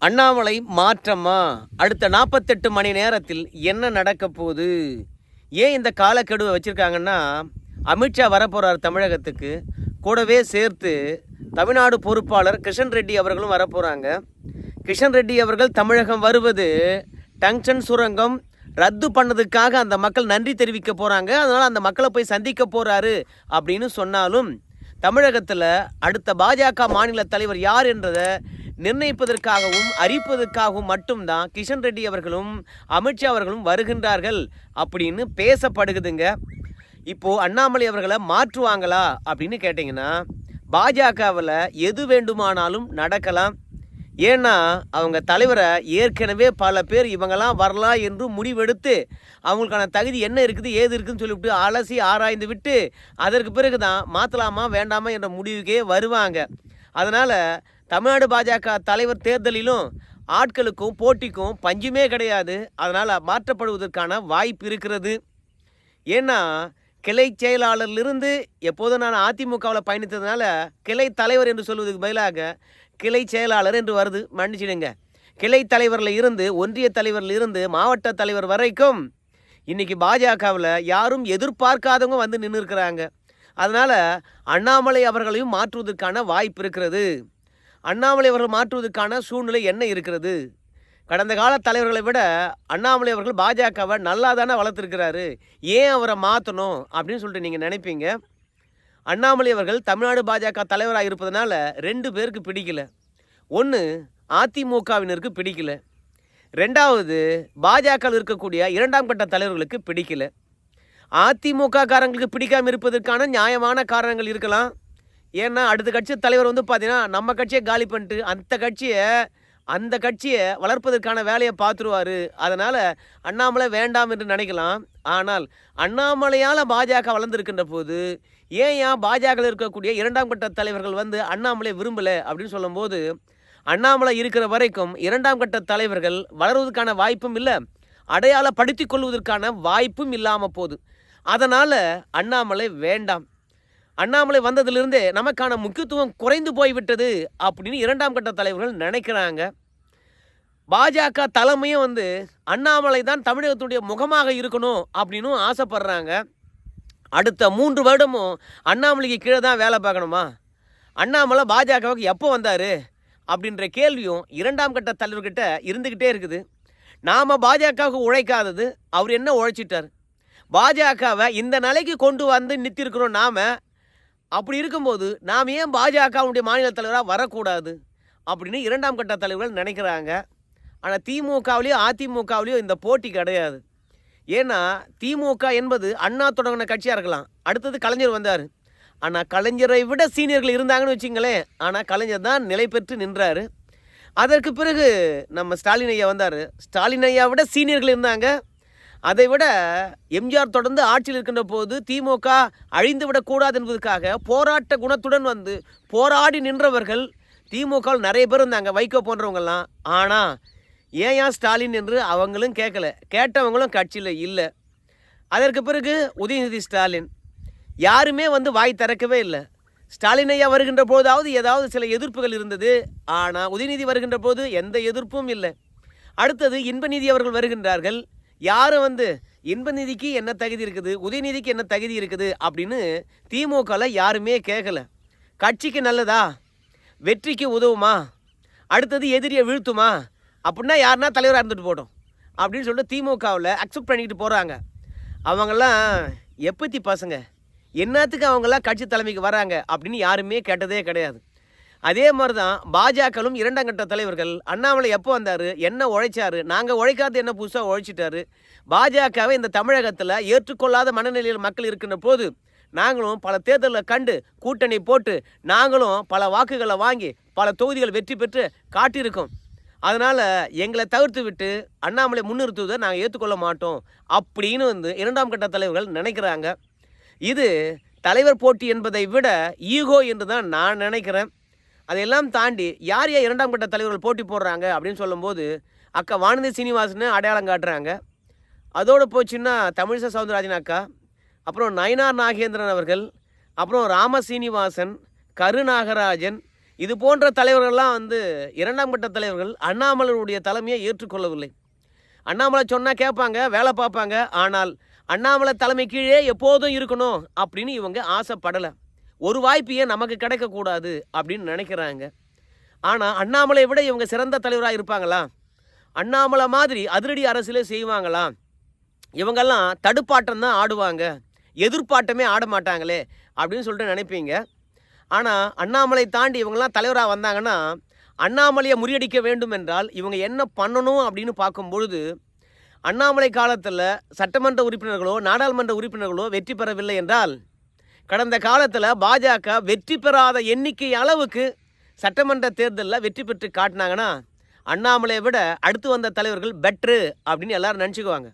அண்ணாமலை மாற்றமா அடுத்த நாற்பத்தெட்டு மணி நேரத்தில் என்ன நடக்க போகுது? ஏன் இந்த காலக்கெடுவை வச்சுருக்காங்கன்னா அமித்ஷா வரப்போகிறார் தமிழகத்துக்கு. கூடவே சேர்த்து தமிழ்நாடு பொறுப்பாளர் கிஷன் ரெட்டி அவர்களும் வரப்போகிறாங்க கிஷன் ரெட்டி அவர்கள் தமிழகம் வருவது டங்ஷன் சுரங்கம் ரத்து பண்ணதுக்காக அந்த மக்கள் நன்றி தெரிவிக்க போகிறாங்க அதனால் அந்த மக்களை போய் சந்திக்க போகிறாரு அப்படின்னு சொன்னாலும் தமிழகத்தில் அடுத்த பாஜக மாநில தலைவர் யார் என்றதை நிர்ணயிப்பதற்காகவும் அறிவிப்பதற்காகவும் மட்டும்தான் கிஷன் ரெட்டி அவர்களும் அமித்ஷா அவர்களும் வருகின்றார்கள் அப்படின்னு பேசப்படுகுதுங்க. இப்போது அண்ணாமலை அவர்களை மாற்றுவாங்களா அப்படின்னு கேட்டிங்கன்னா பாஜகவில் எது வேண்டுமானாலும் நடக்கலாம். ஏன்னா அவங்க தலைவரை ஏற்கனவே பல பேர் இவங்கெல்லாம் வரலாம் என்று முடிவெடுத்து அவங்களுக்கான தகுதி என்ன இருக்குது ஏது இருக்குதுன்னு சொல்லிவிட்டு அலசி ஆராய்ந்து விட்டு அதற்கு பிறகு தான் மாற்றலாமா வேண்டாமா என்ற முடிவுக்கே வருவாங்க. அதனால் தமிழ்நாடு பாஜக தலைவர் தேர்தலிலும் ஆட்களுக்கும் போட்டிக்கும் பஞ்சுமே கிடையாது. அதனால் மாற்றப்படுவதற்கான வாய்ப்பு இருக்கிறது. ஏன்னா கிளை செயலாளர்லிருந்து எப்போதும் நான் அதிமுகவில் பயணித்ததுனால கிளை தலைவர் என்று சொல்வதற்கு பதிலாக கிளை செயலாளர் என்று வருது மன்னிச்சிடுங்க. கிளை தலைவரில் இருந்து ஒன்றிய தலைவரில் இருந்து மாவட்ட தலைவர் வரைக்கும் இன்றைக்கி பாஜகவில் யாரும் எதிர்பார்க்காதவங்க வந்து நின்று இருக்கிறாங்க அதனால் அண்ணாமலை அவர்களையும் மாற்றுவதற்கான வாய்ப்பு இருக்கிறது. அண்ணாமலை அவர்கள் மாற்றுவதற்கான சூழ்நிலை என்ன இருக்கிறது? கடந்த கால தலைவர்களை விட அண்ணாமலை அவர்கள் பாஜகவை நல்லா தானே வளர்த்துருக்கிறாரு. ஏன் அவரை மாற்றணும் அப்படின்னு சொல்லிட்டு நீங்கள் நினைப்பீங்க? அண்ணாமலை அவர்கள் தமிழ்நாடு பாஜக தலைவராக இருப்பதனால ரெண்டு பேருக்கு பிடிக்கல. ஒன்று அதிமுகவினருக்கு பிடிக்கல. ரெண்டாவது பாஜக இருக்கக்கூடிய இரண்டாம் கட்ட தலைவர்களுக்கு பிடிக்கல. அதிமுக காரங்களுக்கு பிடிக்காமல் இருப்பதற்கான நியாயமான காரணங்கள் இருக்கலாம். ஏன்னா அடுத்த கட்சி தலைவர் வந்து பார்த்தீங்கன்னா நம்ம கட்சியை காலி பண்ணிட்டு அந்த கட்சியை அந்த கட்சியை வளர்ப்பதற்கான வேலையை பார்த்துருவாரு. அதனால் அண்ணாமலை வேண்டாம் என்று நினைக்கலாம். ஆனால் அண்ணாமலையால் பாஜக வளர்ந்துருக்கின்ற போது ஏன் ஏன் பாஜகவில் இருக்கக்கூடிய இரண்டாம் கட்ட தலைவர்கள் வந்து அண்ணாமலை விரும்பலை அப்படின்னு சொல்லும்போது அண்ணாமலை இருக்கிற வரைக்கும் இரண்டாம் கட்ட தலைவர்கள் வளருவதற்கான வாய்ப்பும் இல்லை அடையாளப்படுத்தி கொள்வதற்கான வாய்ப்பும் இல்லாமல் போகுது. அதனால் அண்ணாமலை வேண்டாம். அண்ணாமலை வந்ததிலிருந்தே நமக்கான முக்கியத்துவம் குறைந்து போய்விட்டது அப்படின்னு இரண்டாம் கட்ட தலைவர்கள் நினைக்கிறாங்க. பாஜக தலைமையும் வந்து அண்ணாமலை தான் தமிழகத்துடைய முகமாக இருக்கணும் அப்படின்னும் ஆசைப்படுறாங்க. அடுத்த மூன்று வருடமும் அண்ணாமலைக்கு கீழே தான் வேலை பார்க்கணுமா? அண்ணாமலை பாஜகவுக்கு எப்போ வந்தார்? அப்படின்ற கேள்வியும் இரண்டாம் கட்ட தலைவர்கிட்ட இருந்துக்கிட்டே இருக்குது. நாம் பாஜகவுக்கு உழைக்காதது அவர் என்ன உழைச்சிட்டார்? பாஜகவை இந்த நிலைக்கு கொண்டு வந்து நிறுத்தியிருக்கிறோம் நாம். அப்படி இருக்கும்போது நாம் ஏன் பாஜகவுடைய மாநில தலைவராக வரக்கூடாது? அப்படின்னு இரண்டாம் கட்ட தலைவர்கள் நினைக்கிறாங்க. ஆனால் திமுகவிலையோ அதிமுகவிலையோ இந்த போட்டி கிடையாது. ஏன்னா திமுக என்பது அண்ணா தொடங்கின கட்சியாக இருக்கலாம். அடுத்தது கலைஞர் வந்தார். ஆனால் கலைஞரை விட சீனியர்கள் இருந்தாங்கன்னு வச்சிங்களேன். ஆனால் கலைஞர் தான் நிலை பெற்று நின்றார். அதற்கு பிறகு நம்ம ஸ்டாலின் ஐயா வந்தார். ஸ்டாலின் ஐயா விட சீனியர்கள் இருந்தாங்க. அதை விட எம்ஜிஆர் தொடர்ந்து ஆட்சியில் இருக்கின்ற போது திமுக அழிந்து விடக்கூடாது என்பதற்காக போராட்ட குணத்துடன் வந்து போராடி நின்றவர்கள் திமுக நிறைய பேர் இருந்தாங்க. வைகோ போன்றவங்கெல்லாம். ஆனால் ஏன் ஏன் ஸ்டாலின் என்று அவங்களும் கேட்கல. கேட்டவங்களும் கட்சியில் இல்லை. அதற்கு பிறகு உதயநிதி ஸ்டாலின் யாருமே வந்து வாய் திறக்கவே இல்லை. ஸ்டாலின் ஐயா வருகின்ற போதாவது ஏதாவது சில எதிர்ப்புகள் இருந்தது. ஆனால் உதயநிதி வருகின்ற போது எந்த எதிர்ப்பும் இல்லை. அடுத்தது இன்பநிதி அவர்கள் வருகின்றார்கள். யாரும் வந்து இன்பநிதிக்கு என்ன தகுதி இருக்குது உதயநிதிக்கு என்ன தகுதி இருக்குது அப்படின்னு திமுகவில் யாருமே கேட்கல. கட்சிக்கு நல்லதா? வெற்றிக்கு உதவுமா? அடுத்தது எதிரியை வீழ்த்துமா? அப்படின்னா யாருன்னா தலைவராக இருந்துட்டு போட்டோம் அப்படின்னு சொல்லிட்டு திமுகவில் அக்செப்ட் பண்ணிக்கிட்டு போகிறாங்க அவங்கெல்லாம் எப்பத்தி பசங்க? என்னத்துக்கு அவங்கெல்லாம் கட்சி தலைமைக்கு வராங்க? அப்படின்னு யாருமே கேட்டதே கிடையாது. அதே மாதிரி தான் பாஜகவும் இரண்டாம் கட்ட தலைவர்கள் அண்ணாமலை எப்போ வந்தார்? என்ன உழைச்சாரு? நாங்கள் உழைக்காத என்ன புதுசாக உழைச்சிட்டாரு? பாஜகவை இந்த தமிழகத்தில் ஏற்றுக்கொள்ளாத மனநிலையில் மக்கள் இருக்கின்ற போது நாங்களும் பல தேர்தலில் கண்டு கூட்டணி போட்டு நாங்களும் பல வாக்குகளை வாங்கி பல தொகுதிகள் வெற்றி பெற்று காட்டியிருக்கோம். அதனால் எங்களை தவிர்த்து விட்டு அண்ணாமலை முன்னிறுத்துவதை நாங்கள் ஏற்றுக்கொள்ள மாட்டோம் அப்படின்னு வந்து இரண்டாம் கட்ட தலைவர்கள் நினைக்கிறாங்க. இது தலைவர் போட்டி என்பதை விட ஈகோ என்று தான் நான் நினைக்கிறேன். அதையெல்லாம் தாண்டி யார் யார் இரண்டாம் கட்ட தலைவர்கள் போட்டி போடுறாங்க அப்படின்னு சொல்லும்போது அக்கா வானதி சீனிவாசன் அடையாளம் காட்டுறாங்க. அதோடு போச்சுன்னா தமிழிசை சவுந்தரராஜன் அக்கா அப்புறம் நயனார் நாகேந்திரன் அவர்கள் அப்புறம் ராம சீனிவாசன் கருநாகராஜன் இது போன்ற தலைவர்கள்லாம் வந்து இரண்டாம் கட்ட தலைவர்கள் அண்ணாமலையுடைய தலைமையை ஏற்றுக்கொள்ளவில்லை. அண்ணாமலை சொன்னால் கேட்பாங்க வேலை பார்ப்பாங்க. ஆனால் அண்ணாமலை தலைமை கீழே எப்போதும் இருக்கணும் அப்படின்னு இவங்க ஆசைப்படலை. ஒரு வாய்ப்பு ஏன் நமக்கு கிடைக்கக்கூடாது அப்படின்னு நினைக்கிறாங்க. ஆனால் அண்ணாமலை விட இவங்க சிறந்த தலைவராக இருப்பாங்களா? அண்ணாமலை மாதிரி அதிரடி அரசியலே செய்வாங்களா? இவங்கெல்லாம் தடுப்பாட்டம் தான் ஆடுவாங்க. எதிர்ப்பாட்டமே ஆட மாட்டாங்களே அப்படின்னு சொல்லிட்டு நினைப்பீங்க. ஆனால் அண்ணாமலை தாண்டி இவங்கெல்லாம் தலைவராக வந்தாங்கன்னா அண்ணாமலையை முறியடிக்க வேண்டும் என்றால் இவங்க என்ன பண்ணணும் அப்படின்னு பார்க்கும்பொழுது அண்ணாமலை காலத்தில் சட்டமன்ற உறுப்பினர்களோ நாடாளுமன்ற உறுப்பினர்களோ வெற்றி பெறவில்லை என்றால் கடந்த காலத்தில் பாஜக வெற்றி பெறாத எண்ணிக்கை அளவுக்கு சட்டமன்ற தேர்தலில் வெற்றி பெற்று காட்டினாங்கன்னா அண்ணாமலையை விட அடுத்து வந்த தலைவர்கள் பெட்ரு அப்படின்னு எல்லாரும் நினச்சிக்குவாங்க.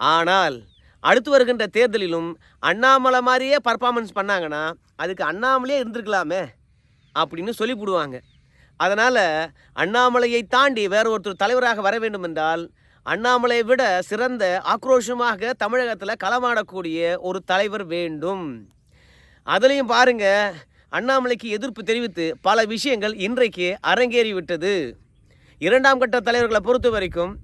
ஆனால் அடுத்து வருகின்ற தேர்தலிலும் அண்ணாமலை மாதிரியே பர்ஃபார்மன்ஸ் பண்ணாங்கன்னா அதுக்கு அண்ணாமலையே இருந்திருக்கலாமே அப்படின்னு சொல்லிவிடுவாங்க அதனால் அண்ணாமலையை தாண்டி வேற ஒருத்தர் தலைவராக வர வேண்டும் என்றால் அண்ணாமலையை விட சிறந்த ஆக்ரோஷமாக தமிழகத்தில் களமாடக்கூடிய ஒரு தலைவர் வேண்டும். அதுலேயும் பாருங்க அண்ணாமலைக்கு எதிர்ப்பு தெரிவித்து பல விஷயங்கள் இன்றைக்கு அரங்கேறி விட்டது இரண்டாம் கட்ட தலைவர்களை பொறுத்த வரைக்கும்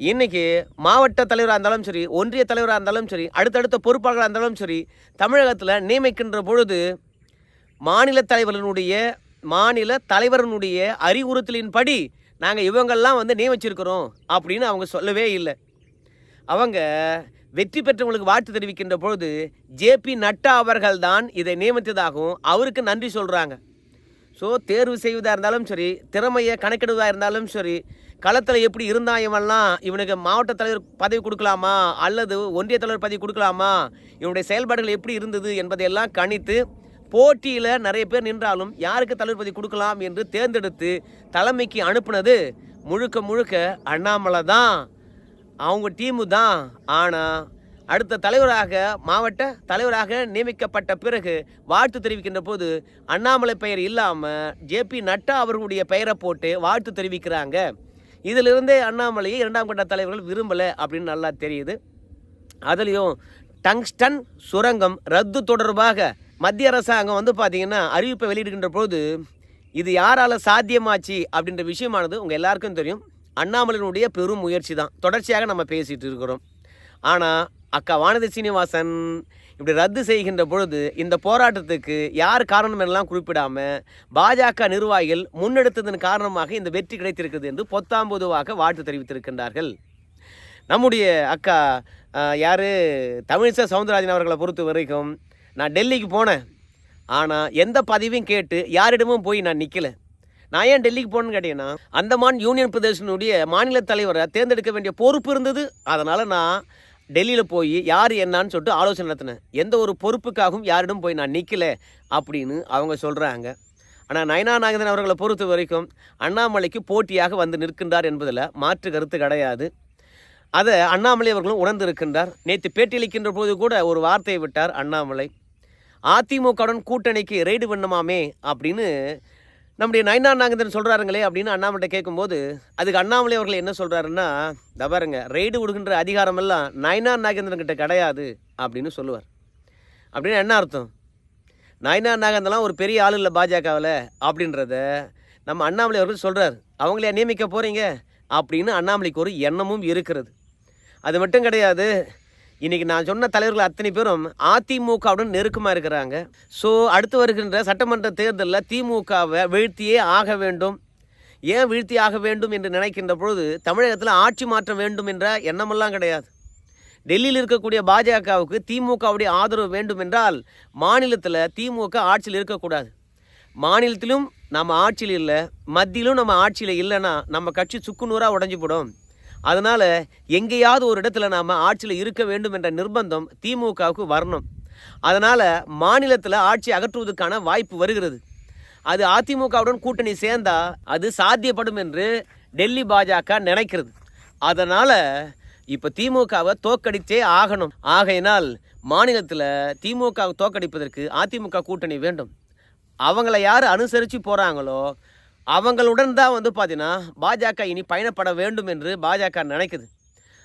இன்னைக்கு மாவட்ட தலைவராக இருந்தாலும் சரி ஒன்றிய தலைவராக இருந்தாலும் சரி அடுத்தடுத்த பொறுப்பாளர்களாக இருந்தாலும் சரி தமிழகத்தில் நியமிக்கின்ற பொழுது மாநில தலைவர்களுடைய மாநில தலைவரனுடைய அறிவுறுத்தலின்படி நாங்கள் இவங்கெல்லாம் வந்து நியமிச்சிருக்கிறோம் அப்படின்னு அவங்க சொல்லவே இல்லை. அவங்க வெற்றி பெற்றவங்களுக்கு வாழ்த்து தெரிவிக்கின்ற பொழுது ஜேபி நட்டா அவர்கள் தான் இதை நியமித்ததாகவும் அவருக்கு நன்றி சொல்கிறாங்க ஸோ தேர்வு செய்வதாக இருந்தாலும் சரி திறமையை கணக்கிடுவதாக இருந்தாலும் சரி களத்தில் எப்படி இருந்தான் இவன்லாம் இவனுக்கு மாவட்ட தலைவர் பதவி கொடுக்கலாமா? அல்லது ஒன்றிய தலைவர் பதவி கொடுக்கலாமா? இவனுடைய செயல்பாடுகள் எப்படி இருந்தது என்பதையெல்லாம் கணித்து போட்டியில் நிறைய பேர் நின்றாலும் யாருக்கு தலைவர் பதவி கொடுக்கலாம் என்று தேர்ந்தெடுத்து தலைமைக்கு அனுப்புனது முழுக்க முழுக்க அண்ணாமலை தான். அவங்க டீமு தான். ஆனால் அடுத்த தலைவராக மாவட்ட தலைவராக நியமிக்கப்பட்ட பிறகு வாழ்த்து தெரிவிக்கின்ற போது அண்ணாமலை பெயர் இல்லாமல் ஜேபி நட்டா அவர்களுடைய பெயரை போட்டு வாழ்த்து தெரிவிக்கிறாங்க. இதிலிருந்தே அண்ணாமலையை இரண்டாம் கட்ட தலைவர்கள் விரும்பலை அப்படின்னு நல்லா தெரியுது. அதுலேயும் டங்ஸ்டன் சுரங்கம் ரத்து தொடர்பாக மத்திய அரசாங்கம் வந்து பார்த்திங்கன்னா அறிவிப்பை வெளியிடுகின்ற போது இது யாரால் சாத்தியமாச்சு அப்படின்ற விஷயமானது உங்கள் எல்லாருக்கும் தெரியும். அண்ணாமலையினுடைய பெரும் முயற்சி தான். தொடர்ச்சியாக நம்ம பேசிகிட்டு இருக்கிறோம். ஆனால் அக்கா வானதி சீனிவாசன் இப்படி ரத்து செய்கின்ற பொழுது இந்த போராட்டத்துக்கு யார் காரணம் எல்லாம் குறிப்பிடாம பாஜக நிர்வாகிகள் முன்னெடுத்ததன் காரணமாக இந்த வெற்றி கிடைத்திருக்கிறது என்று பொத்தாம் பொதுவாக வாழ்த்து தெரிவித்திருக்கின்றார்கள். நம்முடைய அக்கா யார்? தமிழிசை சவுந்தரராஜன் அவர்களை பொறுத்த வரைக்கும் நான் டெல்லிக்கு போனேன். ஆனால் எந்த பதவியும் கேட்டு யாரிடமும் போய் நான் நிற்கல நான் ஏன் டெல்லிக்கு போகணுன்னு கேட்டீங்கன்னா அந்தமான் யூனியன் பிரதேசனுடைய மாநில தலைவரை தேர்ந்தெடுக்க வேண்டிய பொறுப்பு இருந்தது. அதனால் நான் டெல்லியில் போய் யார் என்னான்னு சொல்லிட்டு ஆலோசனை நடத்தினேன். எந்த ஒரு பொறுப்புக்காகவும் யாரிடம் போய் நான் நிற்கல அப்படின்னு அவங்க சொல்கிறாங்க ஆனால் நயனா நாகதன் அவர்களை பொறுத்த வரைக்கும் அண்ணாமலைக்கு போட்டியாக வந்து நிற்கின்றார் என்பதில் மாற்று கருத்து கிடையாது. அதை அண்ணாமலை அவர்களும் உணர்ந்திருக்கின்றார். நேற்று பேட்டியளிக்கின்ற போது கூட ஒரு வார்த்தையை விட்டார் அண்ணாமலை. அதிமுகவுடன் கூட்டணிக்கு ரெய்டு பண்ணுமாமே அப்படின்னு நம்முடைய நயனா நாகேந்திரன் சொல்கிறாருங்களே அப்படின்னு அண்ணாமலை கேட்கும்போது அதுக்கு அண்ணாமலை அவர்கள் என்ன சொல்கிறாருன்னா "இதோ பாருங்க ரெய்டு கொடுக்குன்ற அதிகாரமெல்லாம் நயனா நாகேந்திரன் கிட்ட கிடையாது அப்படின்னு சொல்லுவார். அப்படின்னு என்ன அர்த்தம்? நயனா நாகேந்திரலாம் ஒரு பெரிய ஆள் இல்லை பாஜகவில் அப்படின்றத நம்ம அண்ணாமலை அவர்கள் சொல்கிறார் அவங்களே நியமிக்க போகிறீங்க அப்படின்னு அண்ணாமலைக்கு ஒரு எண்ணமும் இருக்கிறது. அது மட்டும் கிடையாது இன்னைக்கு நான் சொன்ன தலைவர்கள் அத்தனை பேரும் அதிமுகவுடன் நெருக்கமாக இருக்கிறாங்க. ஸோ அடுத்து வருகின்ற சட்டமன்ற தேர்தலில் திமுகவை வீழ்த்தியே ஆக வேண்டும். ஏன் வீழ்த்தி ஆக வேண்டும் என்று நினைக்கின்ற பொழுது தமிழகத்தில் ஆட்சி மாற்றம் வேண்டும் என்ற எண்ணமெல்லாம் கிடையாது. டெல்லியில் இருக்கக்கூடிய பாஜகவுக்கு திமுகவுடைய ஆதரவு வேண்டும் என்றால் மாநிலத்தில் திமுக ஆட்சியில் இருக்கக்கூடாது. மாநிலத்திலும் நம்ம ஆட்சியில் இல்லை மத்தியிலும் நம்ம ஆட்சியில் இல்லைன்னா நம்ம கட்சி சுக்குநூறாக உடஞ்சி போடும். அதனால் எங்கேயாவது ஒரு இடத்துல நாம் ஆட்சியில் இருக்க வேண்டும் என்ற நிர்பந்தம் திமுகவுக்கு வரணும். அதனால் மாநிலத்தில் ஆட்சி அகற்றுவதற்கான வாய்ப்பு வருகிறது. அது அதிமுகவுடன் கூட்டணி சேர்ந்தா அது சாத்தியப்படும் என்று டெல்லி பாஜக நினைக்கிறது. அதனால் இப்போ திமுகவை தோக்கடித்தே ஆகணும். ஆகையினால் மாநிலத்தில் திமுகவை தோக்கடிப்பதற்கு அதிமுக கூட்டணி வேண்டும். அவங்கள யார் அனுசரித்து போகிறாங்களோ அவங்களுடன் தான் வந்து பார்த்தீங்கன்னா பாஜக இனி பயணப்பட வேண்டும் என்று பாஜக நினைக்குது.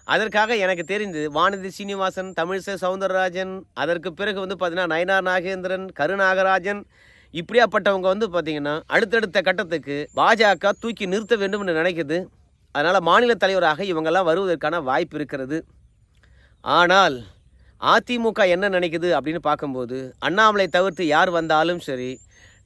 அதற்காக எனக்கு தெரிந்து வானதி சீனிவாசன் தமிழிசை சவுந்தரராஜன் அதற்கு பிறகு வந்து பார்த்தீங்கன்னா நயனார் நாகேந்திரன் கருநாகராஜன் இப்படியாப்பட்டவங்க வந்து பார்த்தீங்கன்னா அடுத்தடுத்த கட்டத்துக்கு பாஜக தூக்கி நிறுத்த வேண்டும் என்று நினைக்குது. அதனால் மாநில தலைவராக இவங்கெல்லாம் வருவதற்கான வாய்ப்பு இருக்கிறது. ஆனால் அதிமுக என்ன நினைக்குது அப்படின்னு பார்க்கும்போது அண்ணாமலை தவிர்த்து யார் வந்தாலும் சரி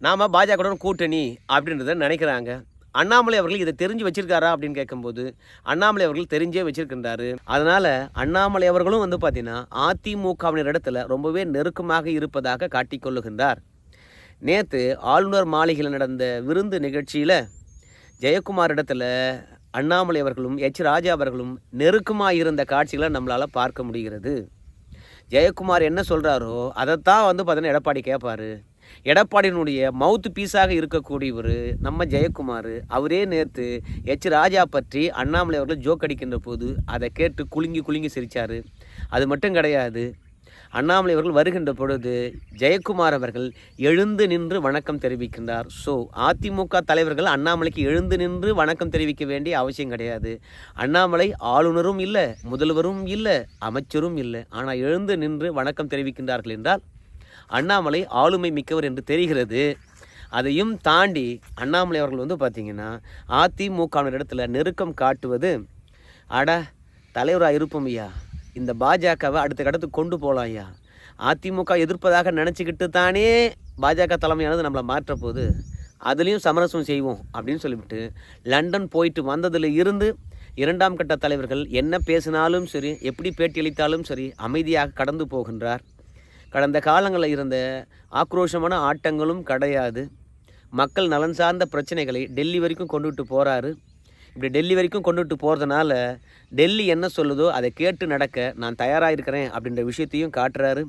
நாம் பாஜகவுடன் கூட்டணி அப்படின்றத நினைக்கிறாங்க. அண்ணாமலை அவர்கள் இதை தெரிஞ்சு வச்சிருக்காரா அப்படின்னு கேட்கும்போது அண்ணாமலை அவர்கள் தெரிஞ்சே வச்சிருக்கின்றாரு. அதனால அண்ணாமலை அவர்களும் வந்து பார்த்தீங்கன்னா அதிமுகவினர் இடத்துல ரொம்பவே நெருக்கமாக இருப்பதாக காட்டிக்கொள்ளுகின்றார் நேற்று ஆளுநர் மாளிகையில் நடந்த விருந்து நிகழ்ச்சியில் ஜெயக்குமார் இடத்துல அண்ணாமலை அவர்களும் எச் ராஜா அவர்களும் நெருக்கமாக இருந்த காட்சிகளை நம்மளால் பார்க்க முடிகிறது. ஜெயக்குமார் என்ன சொல்கிறாரோ அதைத்தான் வந்து பார்த்தீங்கன்னா எடப்பாடி கேட்பாரு எடப்பாடியினுடைய மவுத் பீஸாக இருக்கக்கூடியவர் நம்ம ஜெயக்குமார் அவரே நேற்று எச். ராஜா பற்றி அண்ணாமலை அவர்கள் ஜோக் அடிக்கின்ற போது அதை கேட்டு குலுங்கி குலுங்கி சிரித்தார் அது மட்டும் கிடையாது. அண்ணாமலை அவர்கள் வருகின்ற பொழுது ஜெயக்குமார் அவர்கள் எழுந்து நின்று வணக்கம் தெரிவிக்கின்றார். ஸோ அதிமுக தலைவர்கள் அண்ணாமலைக்கு எழுந்து நின்று வணக்கம் தெரிவிக்க வேண்டிய அவசியம் கிடையாது. அண்ணாமலை ஆளுநரும் இல்லை முதல்வரும் இல்லை அமைச்சரும் இல்லை. ஆனால் எழுந்து நின்று வணக்கம் தெரிவிக்கின்றார்கள் என்றால் அண்ணாமலை ஆளுமை மிக்கவர் என்று தெரிகிறது. அதையும் தாண்டி அண்ணாமலை அவர்கள் வந்து பார்த்திங்கன்னா அதிமுக இடத்துல நெருக்கம் காட்டுவது அட தலைவராக இருப்போம் ஐயா. இந்த பாஜகவை அடுத்த கட்டத்துக்கு கொண்டு போகலாம் ஐயா. அதிமுக எதிர்ப்பதாக நினச்சிக்கிட்டு தானே பாஜக தலைமையானது நம்மளை மாற்றப்போகுது அதுலேயும் சமரசம் செய்வோம் அப்படின்னு சொல்லிவிட்டு லண்டன் போயிட்டு வந்ததில் இருந்து இரண்டாம் கட்ட தலைவர்கள் என்ன பேசினாலும் சரி எப்படி பேட்டியளித்தாலும் சரி அமைதியாக கடந்து போகின்றார். கடந்த காலங்களில் இருந்த ஆக்ரோஷமான ஆட்டங்களும் கிடையாது. மக்கள் நலன் சார்ந்த பிரச்சனைகளை டெல்லி வரைக்கும் கொண்டுட்டு போகிறாரு இப்படி டெல்லி வரைக்கும் கொண்டுட்டு போகிறதுனால டெல்லி என்ன சொல்லுதோ அதை கேட்டு நடக்க நான் தயாராக இருக்கிறேன் அப்படின்ற விஷயத்தையும் காட்டுறாரு.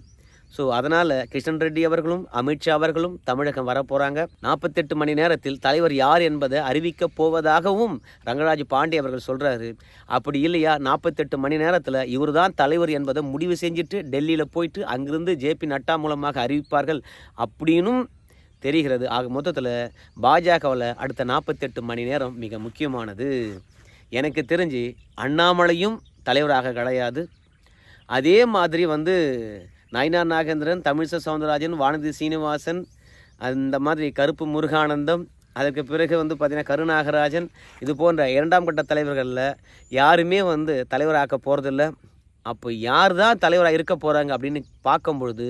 ஸோ அதனால் கிஷன் ரெட்டி அவர்களும் அமித்ஷா அவர்களும் தமிழகம் வரப்போகிறாங்க நாற்பத்தெட்டு மணி நேரத்தில் தலைவர் யார் என்பதை அறிவிக்கப் போவதாகவும் ரங்கராஜ் பாண்டே அவர்கள் சொல்கிறாரு அப்படி இல்லையா? நாற்பத்தெட்டு மணி நேரத்தில் இவர் தான் தலைவர் என்பதை முடிவு செஞ்சுட்டு டெல்லியில் போயிட்டு அங்கிருந்து ஜேபி நட்டா மூலமாக அறிவிப்பார்கள் அப்படின்னும் தெரிகிறது. ஆக மொத்தத்தில் பாஜகவில் அடுத்த நாற்பத்தெட்டு மணி நேரம் மிக முக்கியமானது. எனக்கு தெரிஞ்சு அண்ணாமலையும் தலைவராக கிடையாது. அதே மாதிரி வந்து நயனா நாகேந்திரன் தமிழிசை சவுந்தரராஜன் வானதி சீனிவாசன் அந்த மாதிரி கருப்பு முருகானந்தம் அதற்கு பிறகு வந்து பார்த்திங்கன்னா கருநாகராஜன் இது போன்ற இரண்டாம் கட்ட தலைவர்களில் யாருமே வந்து தலைவராக்க போகிறதில்ல அப்போ யார் தான் தலைவராக இருக்க போகிறாங்க அப்படின்னு பார்க்கும் பொழுது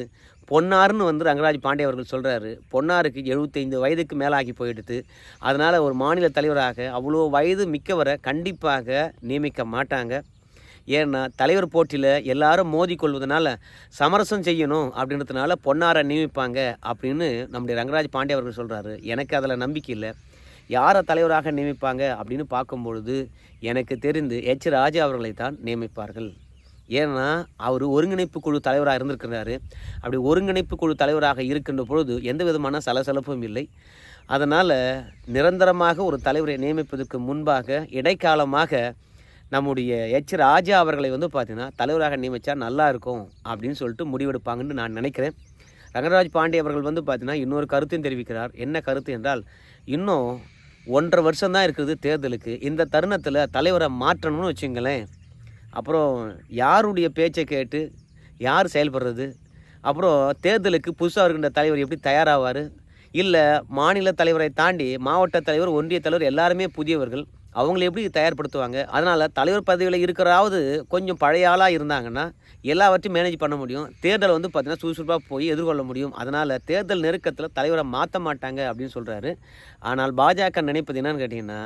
பொன்னாருன்னு வந்து ரங்கராஜ் பாண்டே அவர்கள் சொல்கிறாரு பொன்னாருக்கு எழுபத்தைந்து வயதுக்கு மேலாகி போயிடுது. அதனால் ஒரு மாநில தலைவராக அவ்வளோ வயது மிக்கவரை கண்டிப்பாக நியமிக்க மாட்டாங்க. ஏன்னா தலைவர் போட்டியில் எல்லாரும் மோதி கொள்வதனால சமரசம் செய்யணும் அப்படின்றதுனால பொன்னாரை நியமிப்பாங்க அப்படின்னு நம்முடைய ரங்கராஜ் பாண்டே அவர்கள் சொல்கிறாரு எனக்கு அதில் நம்பிக்கை இல்லை. யாரை தலைவராக நியமிப்பாங்க அப்படின்னு பார்க்கும்பொழுது எனக்கு தெரிந்து எச். ராஜா அவர்களை தான் நியமிப்பார்கள். ஏன்னா அவர் ஒருங்கிணைப்பு குழு தலைவராக இருந்திருக்கிறாரு. அப்படி ஒருங்கிணைப்பு குழு தலைவராக இருக்கின்ற பொழுது எந்த விதமான சலசலப்பும் இல்லை. அதனால் நிரந்தரமாக ஒரு தலைவரை நியமிப்பதற்கு முன்பாக இடைக்காலமாக நம்முடைய எச் ராஜா அவர்களை வந்து பார்த்திங்கன்னா தலைவராக நியமித்தா நல்லா இருக்கும் அப்படின்னு சொல்லிட்டு முடிவெடுப்பாங்கன்னு நான் நினைக்கிறேன். ரங்கராஜ் பாண்டே அவர்கள் வந்து பார்த்தீங்கன்னா இன்னொரு கருத்தையும் தெரிவிக்கிறார். என்ன கருத்து என்றால் இன்னும் ஒன்றரை வருஷம் தான் இருக்குது தேர்தலுக்கு. இந்த தருணத்தில் தலைவரை மாற்றணும்னு வச்சுங்களேன். அப்புறம் யாருடைய பேச்சை கேட்டு யார் செயல்படுறது? அப்புறம் தேர்தலுக்கு புதுசாக இருக்கின்ற தலைவர் எப்படி தயாராவார்? இல்லை மாநில தலைவரை தாண்டி மாவட்ட தலைவர் ஒன்றிய தலைவர் எல்லாருமே புதியவர்கள். அவங்களை எப்படி தயார்படுத்துவாங்க? அதனால் தலைவர் பதவியில் இருக்கிறாவது கொஞ்சம் பழைய ஆளாக இருந்தாங்கன்னா எல்லாவற்றையும் மேனேஜ் பண்ண முடியும். தேர்தல் வந்து பார்த்திங்கன்னா சுறுசுறுப்பாக போய் எதிர்கொள்ள முடியும். அதனால் தேர்தல் நெருக்கத்தில் தலைவரை மாற்ற மாட்டாங்க அப்படின்னு சொல்கிறாரு ஆனால் பாஜக நினைப்பது என்னன்னு கேட்டிங்கன்னா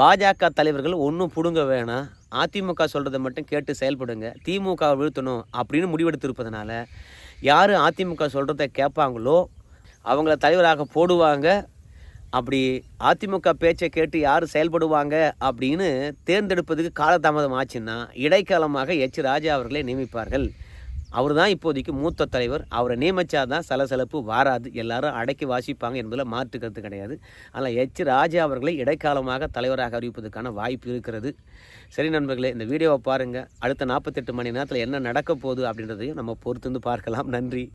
பாஜக தலைவர்கள் ஒன்றும் பிடுங்க வேணாம். அதிமுக சொல்கிறத மட்டும் கேட்டு செயல்படுங்க. திமுக வீழ்த்தணும் அப்படின்னு முடிவெடுத்திருப்பதனால யார் அதிமுக சொல்கிறத கேட்பாங்களோ அவங்கள தலைவராக போடுவாங்க. அப்படி அதிமுக பேச்சை கேட்டு யார் செயல்படுவாங்க அப்படின்னு தேர்ந்தெடுப்பதுக்கு காலதாமதம் ஆச்சுன்னா இடைக்காலமாக எச் ராஜா அவர்களை நியமிப்பார்கள். அவர் தான் இப்போதைக்கு மூத்த தலைவர். அவரை நியமித்தாதான் சலசலப்பு வாராது. எல்லாரும் அடக்கி வாசிப்பாங்க என்பதில் மாற்று கருத்து கிடையாது. ஆனால் எச் ராஜா அவர்களை இடைக்காலமாக தலைவராக அறிவிப்பதற்கான வாய்ப்பு இருக்கிறது. சரி நண்பர்களே இந்த வீடியோவை பாருங்கள் அடுத்த நாற்பத்தெட்டு மணி நேரத்தில் என்ன நடக்க போகுது அப்படின்றதையும் நம்ம பொறுத்து வந்து பார்க்கலாம். நன்றி.